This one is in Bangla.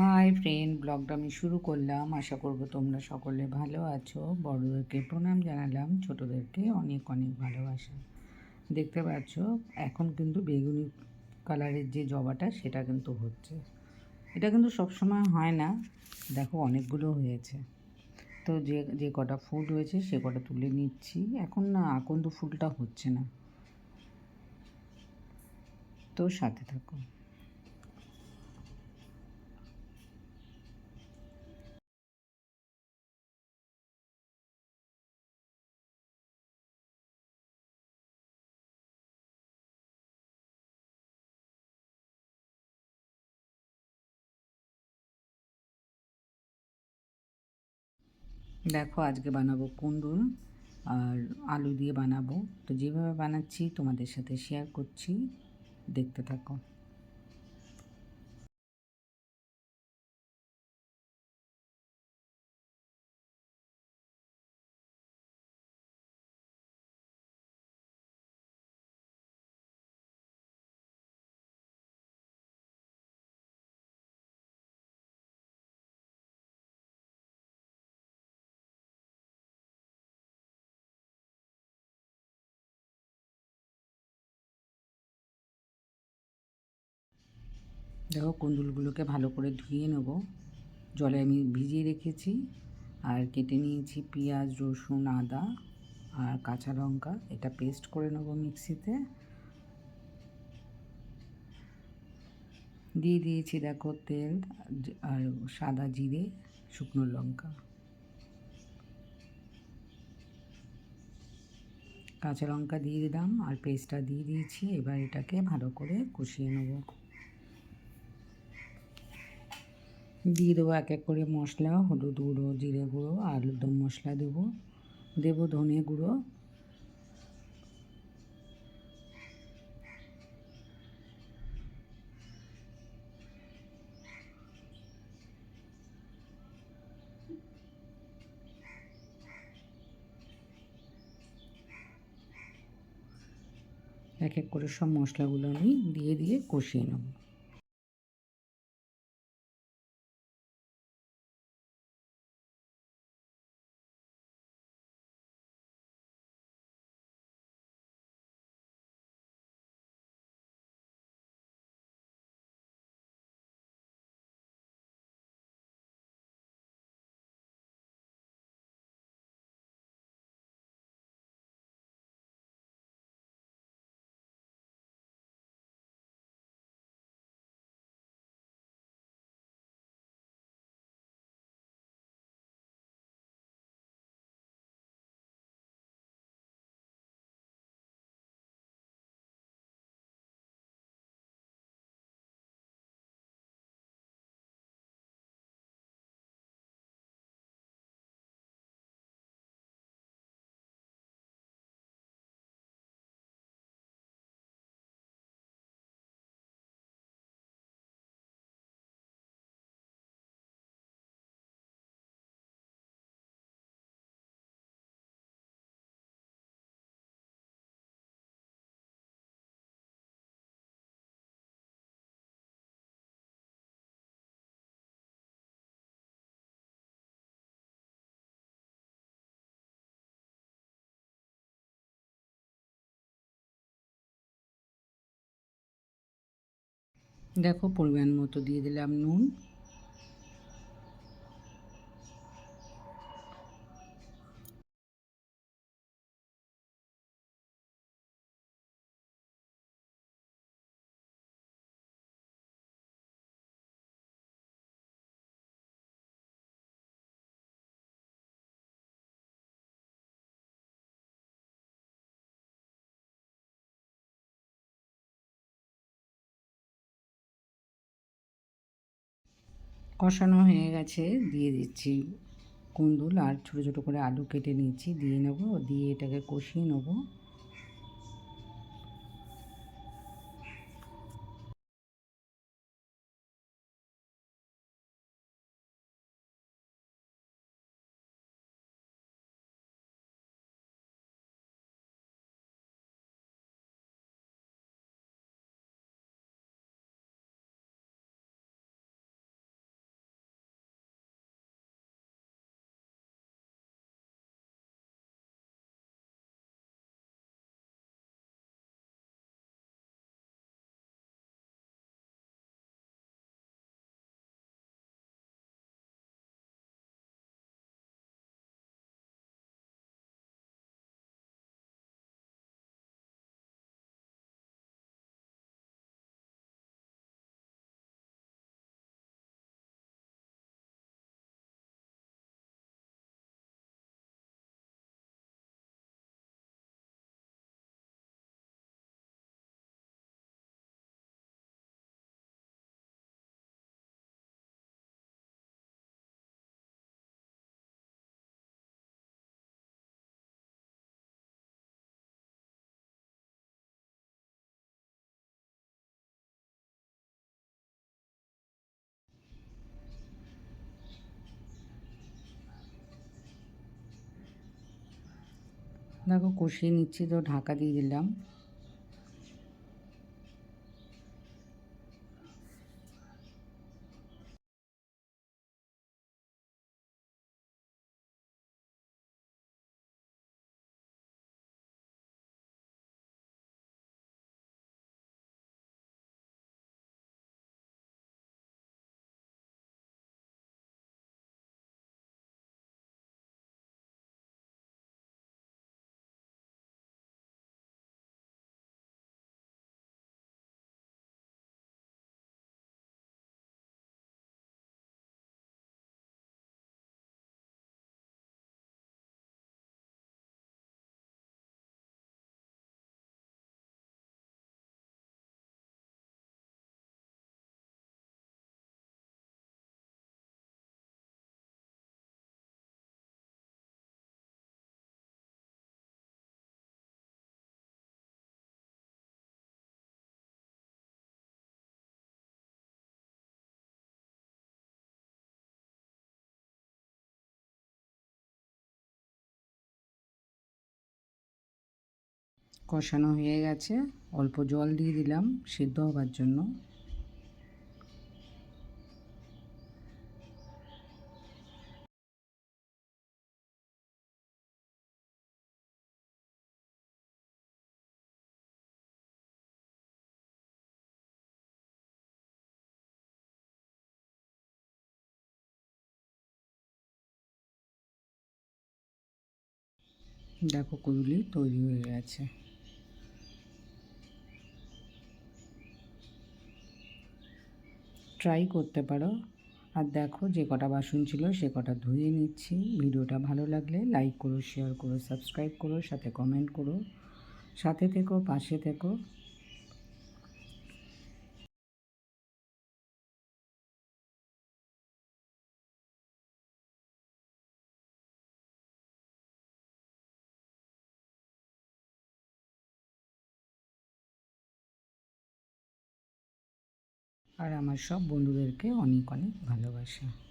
হাই ফ্রেন্ড ব্লগটা আমি শুরু করলাম। আশা করব তোমরা সকলে ভালো আছো। বড়োদেরকে প্রণাম জানালাম, ছোটোদেরকে অনেক অনেক ভালোবাসা। দেখতে পাচ্ছ, এখন কিন্তু বেগুনি কালারের যে জবাটা, সেটা কিন্তু হচ্ছে। এটা কিন্তু সবসময় হয় না। দেখো, অনেকগুলো হয়েছে। তো যে যে কটা ফুল হয়েছে, সে কটা তুলে নিচ্ছি। এখন না আকন্দ ফুলটা হচ্ছে না। তো সাথে থাকো। দেখো আজকে বানাবো কুন্দুল আর আলু দিয়ে বানাবো। তো যেভাবে বানাচ্ছি তোমাদের সাথে শেয়ার করছি, দেখতে থাকো। দেখো কুন্দুলগুলোকে ভালো করে ধুয়ে নেব। জলে আমি ভিজিয়ে রেখেছি। আর কেটে নিয়েছি পেঁয়াজ, রসুন, আদা আর কাঁচা লঙ্কা। এটা পেস্ট করে নেব মিক্সিতে। দিয়ে দিয়েছি দেখো তেল আর সাদা জিরে, শুকনো লঙ্কা। কাঁচা লঙ্কা দিয়ে দিলাম আর পেস্টটা দিয়ে দিয়েছি। এবার এটাকে ভালো করে কষিয়ে নেব। দিয়ে দেবো এক এক করে মশলা, হলুদ গুঁড়ো, জিরে গুঁড়ো আলুর মশলা দেবো। দেবো ধনে গুঁড়ো। এক এক করে সব মশলাগুলো আমি দিয়ে দিয়ে কষিয়ে নেব। দেখো পরিমাণ মতো দিয়ে দিলাম নুন। কষানো হয়ে গেছে, দিয়ে দিচ্ছি কুন্দুল আর ছোটো ছোটো করে আলু কেটে নিয়েছি, দিয়ে নেব, দিয়ে এটাকে কষিয়ে নেব। দেখো কষিয়ে নিচ্ছি তো ঢাকা দিয়ে দিলাম। কষানো হয়ে গেছে। অল্প জল দিয়ে দিলাম সিদ্ধ হবার জন্য। দেখো কুদুলি তৈরি হয়ে গেছে। ট্রাই করতে পারো। আর দেখো যে কটা বাসন ছিল সে কটা ধুয়ে নিচ্ছি। ভিডিওটা ভালো লাগলে লাইক করো শেয়ার করো সাবস্ক্রাইব করো, সাথে কমেন্ট করো। সাথে থেকো, পাশে থেকো। আর আমার সব বন্ধুদেরকে অনেক অনেক ভালোবাসা।